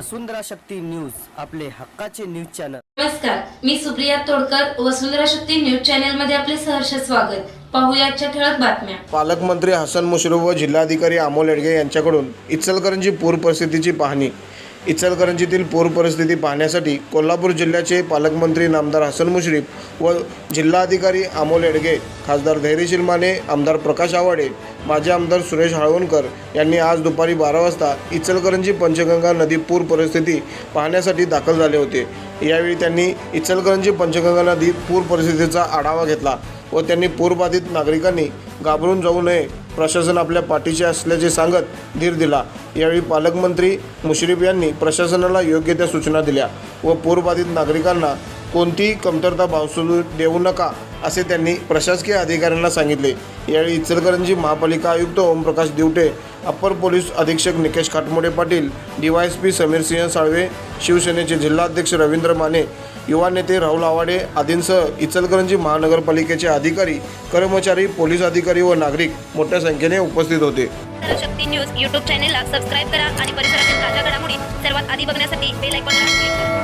वसुंधरा Shakti news आपले हक्काचे news channel. नमस्कार मी सुप्रिया तोडकर वसुंधरा शक्ती न्यूज चॅनलमध्ये आपले सहर्ष स्वागत. पाहूया आजच्या ठळक बातम्या. पालकमंत्री हसन मुश्रीफ व जिल्हाधिकारी अमोल येडगे यांच्याकडून इचलकरंजी पूर परिस्थितीची पाहणी. इचलकरंजीतील पूर परिस्थिती पाहण्यासाठी कोल्हापूर जिल्ह्याचे पालकमंत्री नामदार हसन मुश्रीफ व जिल्हाधिकारी अमोल येडगे खासदार धैर्यशील माने आमदार प्रकाश आवाडे माजी आमदार सुरेश हाळवणकर यांनी आज दुपारी बारा वाजता इचलकरंजी पंचगंगा नदी पूर परिस्थिती पाहण्यासाठी दाखल झाले होते. यावेळी त्यांनी इचलकरंजी पंचगंगा नदी पूर परिस्थितीचा आढावा घेतला व त्यांनी पूरबाधित नागरिकांनी घाबरून जाऊ नये प्रशासन आपल्या पाठीशी असल्याचे सांगत धीर दिला. यावेळी पालकमंत्री मुश्रीफ यांनी प्रशासनाला योग्य त्या सूचना दिल्या व पूरबाधित नागरिकांना कोणतीही कमतरता भावसू देऊ नका असे त्यांनी प्रशासकीय अधिकाऱ्यांना सांगितले. यावेळी इचलकरंजी महापालिका आयुक्त ओमप्रकाश दिवटे अप्पर पोलीस अधीक्षक निकेश खाटमोडे पाटील डीवायएसपी समीर सिंह साळवे शिवसेनेचे जिल्हाध्यक्ष रवींद्र माने युवा नेते राहुल आवाडे आदींसह इचलकरंजी महानगरपालिकेचे अधिकारी कर्मचारी पोलीस अधिकारी व नागरिक मोठ्या संख्येने उपस्थित होते. शक्ती न्यूज यूट्यूब चॅनेलला सबस्क्राईब करा आणि परिसरातील ताज्या घडामोडी सर्वात आधी बघण्यासाठी बेल आयकॉनला क्लिक करा.